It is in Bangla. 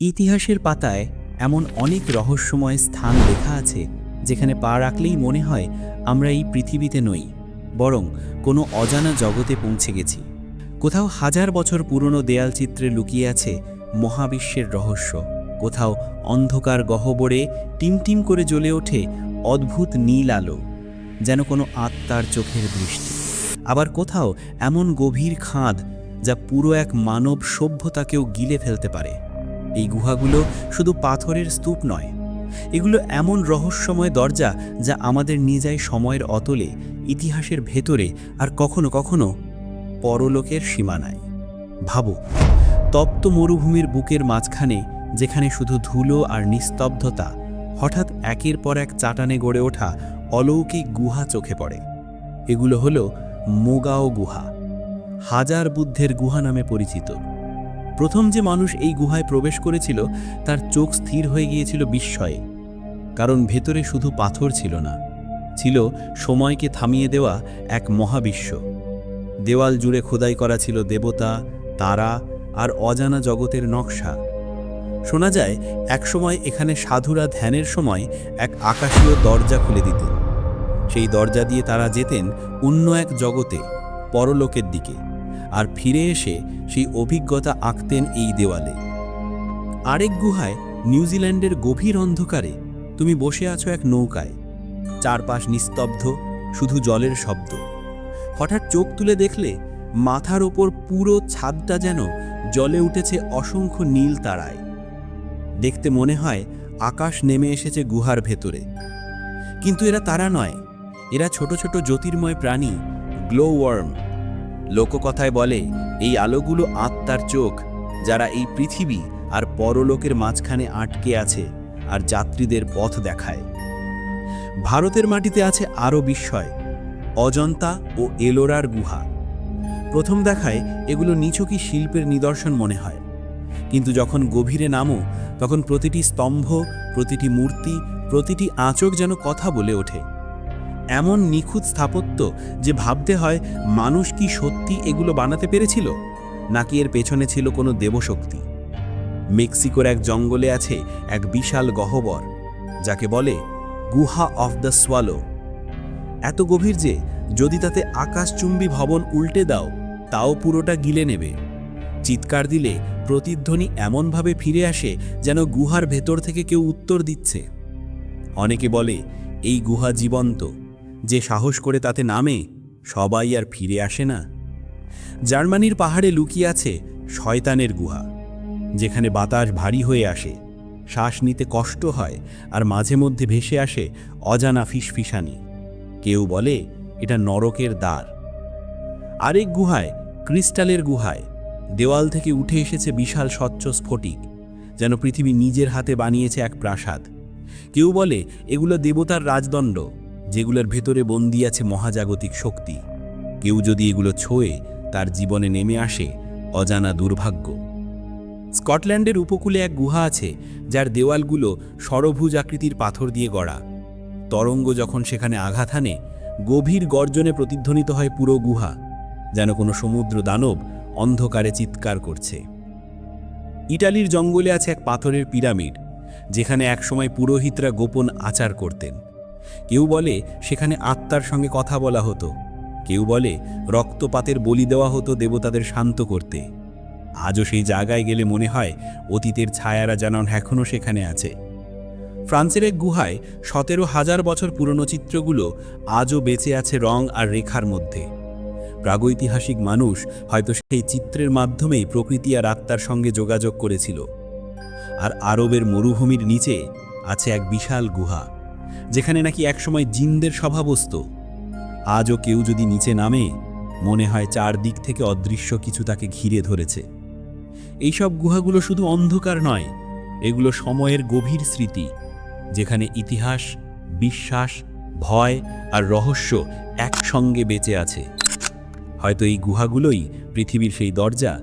ইতিহাসের পাতায় এমন অনেক রহস্যময় স্থান লেখা আছে, যেখানে পা রাখলেই মনে হয় আমরা এই পৃথিবীতে নই, বরং কোনো অজানা জগতে পৌঁছে গেছি। কোথাও হাজার বছর পুরনো দেয়াল চিত্রে লুকিয়ে আছে মহাবিশ্বের রহস্য, কোথাও অন্ধকার গহ্বরে টিমটিম করে জ্বলে ওঠে অদ্ভুত নীল আলো, যেন কোনো আত্মার চোখের দৃষ্টি। আবার কোথাও এমন গভীর খাঁদ, যা পুরো এক মানব সভ্যতাকেও গিলে ফেলতে পারে। এই গুহাগুলো শুধু পাথরের স্তূপ নয়। এগুলো এমন রহস্যময় দরজা যা আমাদের নিয়ে যায় সময়ের অতলে, ইতিহাসের ভেতরে আর কখনো কখনো পরলোকের সীমানায়। ভাবো, তপ্ত মরুভূমির বুকের মাঝখানে, যেখানে শুধু ধুলো আর নিস্তব্ধতা, হঠাৎ একের পর এক চাটানে গড়ে ওঠা অলৌকিক গুহা চোখে পড়ে। এগুলো হলো মোগাও গুহা, হাজার বুদ্ধের গুহা নামে পরিচিত। প্রথম যে মানুষ এই গুহায় প্রবেশ করেছিল, তার চোখ স্থির হয়ে গিয়েছিল বিস্ময়ে। কারণ ভেতরে শুধু পাথর ছিল না, ছিল সময়কে থামিয়ে দেওয়া এক মহাবিশ্ব। দেওয়াল জুড়ে খোদাই করা ছিল দেবতা, তারা আর অজানা জগতের নকশা। শোনা যায়, একসময় এখানে সাধুরা ধ্যানের সময় এক আকাশীয় দরজা খুলে দিতেন। সেই দরজা দিয়ে তারা যেতেন অন্য এক জগতে, পরলোকের দিকে। আর ফিরে এসে সেই অভিজ্ঞতা আঁকতেন এই দেওয়ালে। আরেক গুহায় নিউজিল্যান্ডের গভীর অন্ধকারে তুমি বসে আছো এক নৌকায়। চারপাশ নিস্তব্ধ, শুধু জলের শব্দ। হঠাৎ চোখ তুলে দেখলে মাথার ওপর পুরো ছাদটা যেন জলে উঠেছে অসংখ্য নীল তারায়। দেখতে মনে হয় আকাশ নেমে এসেছে গুহার ভেতরে। কিন্তু এরা তারা নয়। এরা ছোট ছোট জ্যোতির্ময় প্রাণী গ্লো ওয়ার্ম লোককথায় বলে, এই আলোগুলো আত্মার চোখ, যারা এই পৃথিবী আর পরলোকের মাঝখানে আটকে আছে আর যাত্রীদের পথ দেখায়। ভারতের মাটিতে আছে আরও বিস্ময়, অজন্তা ও এলোরার গুহা। প্রথম দেখায় এগুলো নিছকই শিল্পের নিদর্শন মনে হয়। কিন্তু যখন গভীরে নামো, তখন প্রতিটি স্তম্ভ, প্রতিটি মূর্তি, প্রতিটি আঁচক যেন কথা বলে ওঠে। এমন নিখুঁত স্থাপত্য যে ভাবতে হয়, মানুষ কি সত্যি এগুলো বানাতে পেরেছিল? নাকি এর পেছনে ছিল কোনো দেবশক্তি? মেক্সিকোর এক জঙ্গলে আছে এক বিশাল গহ্বর, যাকে বলে গুহা অফ দ্য সোয়ালো। এত গভীর যে, যদি তাতে আকাশচুম্বী ভবন উল্টে দাও, তাও পুরোটা গিলে নেবে। চিৎকার দিলে প্রতিধ্বনি এমনভাবে ফিরে আসে যেন গুহার ভেতর থেকে কেউ উত্তর দিচ্ছে। অনেকে বলে, এই গুহা জীবন্ত। যে সাহস করে তাতে নামে, সবাই আর ফিরে আসে না। জার্মানির পাহাড়ে লুকিয়ে আছে শয়তানের গুহা, যেখানে বাতাস ভারী হয়ে আসে, শ্বাস নিতে কষ্ট হয় আর মাঝে মধ্যে ভেসে আসে অজানা ফিসফিসানি। কেউ বলে, এটা নরকের দ্বার। আরেক গুহায়, ক্রিস্টালের গুহায়, দেওয়াল থেকে উঠে এসেছে বিশাল স্বচ্ছ স্ফটিক, যেন পৃথিবী নিজের হাতে বানিয়েছে এক প্রাসাদ। কেউ বলে, এগুলো দেবতার রাজদণ্ড। যেগুলোর ভেতরে বন্দি আছে মহাজাগতিক শক্তি। কেউ যদি এগুলো ছোঁয়ে, তার জীবনে নেমে আসে অজানা দুর্ভাগ্য। স্কটল্যান্ডের উপকূলে এক গুহা আছে, যার দেওয়ালগুলো সরভুজ আকৃতির পাথর দিয়ে গড়া। তরঙ্গ যখন সেখানে আঘাত হানে গভীর গর্জনে প্রতিধ্বনিত হয় পুরো গুহা, যেন কোনো সমুদ্র দানব অন্ধকারে চিৎকার করছে। ইটালির জঙ্গলে আছে এক পাথরের পিরামিড, যেখানে একসময় পুরোহিতরা গোপন আচার করতেন। কেউ বলে সেখানে আত্মার সঙ্গে কথা বলা হতো। কেউ বলে রক্তপাতের বলি দেওয়া হতো দেবতাদের শান্ত করতে। আজও সেই জায়গায় গেলে মনে হয় অতীতের ছায়ারা যেন এখনও সেখানে আছে। ফ্রান্সের এক গুহায় সতেরো হাজার বছর পুরনো চিত্রগুলো আজও বেঁচে আছে রং আর রেখার মধ্যে। প্রাগৈতিহাসিক মানুষ হয়তো সেই চিত্রের মাধ্যমেই প্রকৃতি আর আত্মার সঙ্গে যোগাযোগ করেছিল। আর আরবের মরুভূমির নিচে আছে এক বিশাল গুহা। যেখানে নাকি একসময় জিনদের সভা বসত আজও কেউ যদি নিচে নামে, মনে হয় চারদিক থেকে অদৃশ্য কিছু তাকে ঘিরে ধরেছে। এইসব গুহাগুলো শুধু অন্ধকার নয়, এগুলো সময়ের গভীর স্মৃতি, যেখানে ইতিহাস, বিশ্বাস, ভয় আর রহস্য একসঙ্গে বেঁচে আছে। হয়তো এই গুহাগুলোই পৃথিবীর সেই দরজা